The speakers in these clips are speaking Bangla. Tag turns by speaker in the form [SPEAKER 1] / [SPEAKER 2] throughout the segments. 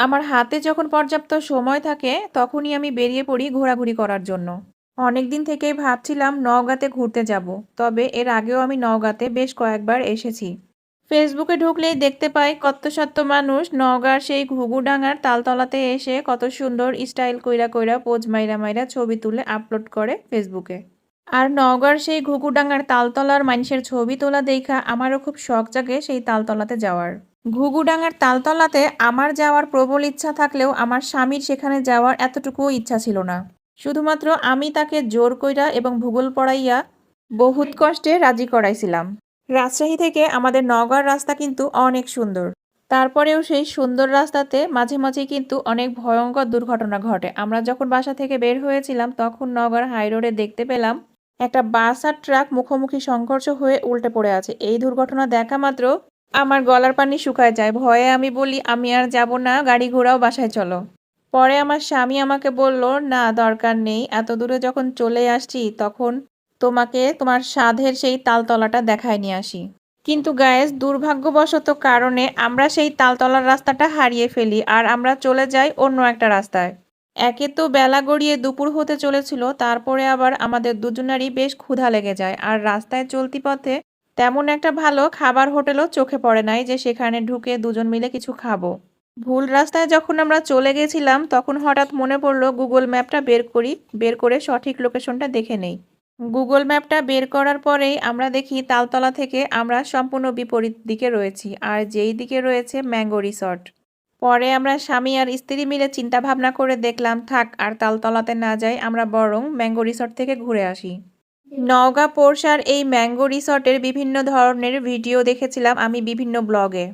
[SPEAKER 1] আমার হাতে যখন পর্যাপ্ত সময় থাকে, তখনই আমি বেরিয়ে পড়ি ঘোরাঘুরি করার জন্য। অনেক দিন থেকেই ভাবছিলাম নওগাঁতে ঘুরতে যাব, তবে এর আগেও আমি নওগাঁতে বেশ কয়েকবার এসেছি। ফেসবুকে ঢুকলেই দেখতে পাই কত সত্য মানুষ নওগাঁর সেই ঘুঘুডাঙ্গার তালতলাতে এসে কত সুন্দর স্টাইল কইরা কইরা পোজ মাইরা মাইরা ছবি তুলে আপলোড করে ফেসবুকে। আর নওগাঁর সেই ঘুঘুডাঙ্গার তালতলার মানুষের ছবি তোলা দেখা আমারও খুব শখ জাগে সেই তালতলাতে যাওয়ার। ঘুঘুডাঙ্গার তালতলাতে আমার যাওয়ার প্রবল ইচ্ছা থাকলেও আমার স্বামীর সেখানে যাওয়ার এতটুকুও ইচ্ছা ছিল না। শুধুমাত্র আমি তাকে জোর কইরা এবং ভূগোল পড়াইয়া বহুত কষ্টে রাজি করাইছিলাম। রাজশাহী থেকে আমাদের নগর রাস্তা কিন্তু অনেক সুন্দর। তারপরেও সেই সুন্দর রাস্তাতে মাঝে মাঝে কিন্তু অনেক ভয়ঙ্কর দুর্ঘটনা ঘটে। আমরা যখন বাসা থেকে বের হয়েছিলাম, তখন নওগাঁর হাইরোডে দেখতে পেলাম, একটা বাস আর ট্রাক মুখোমুখি সংঘর্ষ হয়ে উল্টে পড়ে আছে। এই দুর্ঘটনা দেখা মাত্র আমার গলার পানি শুকায় যায়। ভয়ে আমি বলি, আমি আর যাব না, গাড়ি ঘোড়াও বাসায় চলো। পরে আমার স্বামী আমাকে বলল, না, দরকার নেই। এত দূরে যখন চলে আসছি, তখন তোমাকে তোমার সাধের সেই তালতলাটা দেখায় নিয়ে আসি। কিন্তু গায়েস, দুর্ভাগ্যবশত কারণে আমরা সেই তালতলার রাস্তাটা হারিয়ে ফেলি আর আমরা চলে যাই অন্য একটা রাস্তায়। একে তো বেলা গড়িয়ে দুপুর হতে চলেছিল, তারপরে আবার আমাদের দুজনারই বেশ ক্ষুধা লেগে যায় আর রাস্তায় চলতি পথে তেমন একটা ভালো খাবার হোটেলও চোখে পড়ে নাই যে সেখানে ঢুকে দুজন মিলে কিছু খাব। ভুল রাস্তায় যখন আমরা চলে গেছিলাম, তখন হঠাৎ মনে পড়ল গুগল ম্যাপটা বের করি, বের করে সঠিক লোকেশনটা দেখে নেই। গুগল ম্যাপটা বের করার পরেই আমরা দেখি তালতলা থেকে আমরা সম্পূর্ণ বিপরীত দিকে রয়েছি আর যেই দিকে রয়েছে ম্যাঙ্গো রিসর্ট। পরে আমরা স্বামী আর স্ত্রী মিলে চিন্তা ভাবনা করে দেখলাম, থাক আর তালতলাতে না যাই আমরা বরং ম্যাঙ্গো রিসর্ট থেকে ঘুরে আসি। নওগাঁ পোরশার এই ম্যাঙ্গো রিসর্টের বিভিন্ন ধরনের ভিডিও দেখেছিলাম আমি বিভিন্ন ব্লগে।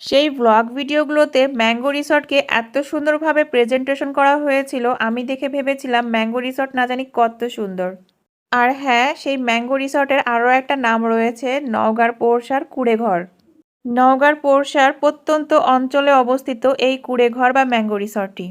[SPEAKER 1] সেই ব্লগ ভিডিওগুলোতে ম্যাঙ্গো রিসর্টকে এত সুন্দরভাবে প্রেজেন্টেশন করা হয়েছিল, আমি দেখে ভেবেছিলাম ম্যাঙ্গো রিসর্ট না জানি কত সুন্দর। আর হ্যাঁ সেই ম্যাঙ্গো রিসর্টের আরও একটা নাম রয়েছে, নওগাঁর পোরশার কুড়েঘর। নওগাঁর পোরশার প্রত্যন্ত অঞ্চলে অবস্থিত এই কুড়েঘর বা ম্যাঙ্গো রিসর্টটি।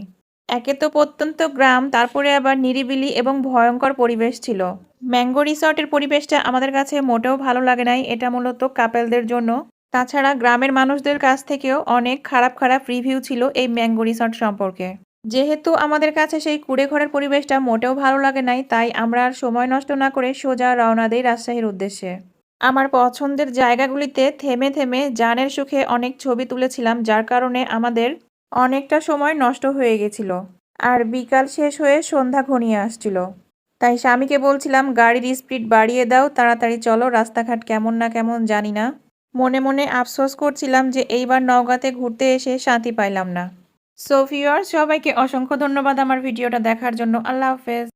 [SPEAKER 1] একে তো প্রত্যন্ত গ্রাম, তারপরে আবার নিরিবিলি এবং ভয়ঙ্কর পরিবেশ ছিল। ম্যাঙ্গো রিসর্টের পরিবেশটা আমাদের কাছে মোটেও ভালো লাগে নাই, এটা মূলত কাপেলদের জন্য। তাছাড়া গ্রামের মানুষদের কাছ থেকেও অনেক খারাপ খারাপ রিভিউ ছিল এই ম্যাঙ্গো রিসর্ট সম্পর্কে। যেহেতু আমাদের কাছে সেই কুড়ে ঘরের পরিবেশটা মোটেও ভালো লাগে নাই, তাই আমরা আর সময় নষ্ট না করে সোজা রওনা দেই রাজশাহীর উদ্দেশ্যে। আমার পছন্দের জায়গাগুলিতে থেমে থেমে জানের সুখে অনেক ছবি তুলেছিলাম, যার কারণে আমাদের অনেকটা সময় নষ্ট হয়ে গেছিল। আর বিকাল শেষ হয়ে সন্ধ্যা ঘনিয়ে আসছিল। তাই স্বামীকে বলছিলাম, গাড়ির স্পিড বাড়িয়ে দাও, তাড়াতাড়ি চলো, রাস্তাঘাট কেমন না কেমন জানি না। মনে মনে আফসোস করছিলাম যে এইবার নওগাঁতে ঘুরতে এসে শান্তি পাইলাম না। সোফিওর সবাইকে অসংখ্য ধন্যবাদ আমার ভিডিওটা দেখার জন্য। আল্লাহ হাফেজ।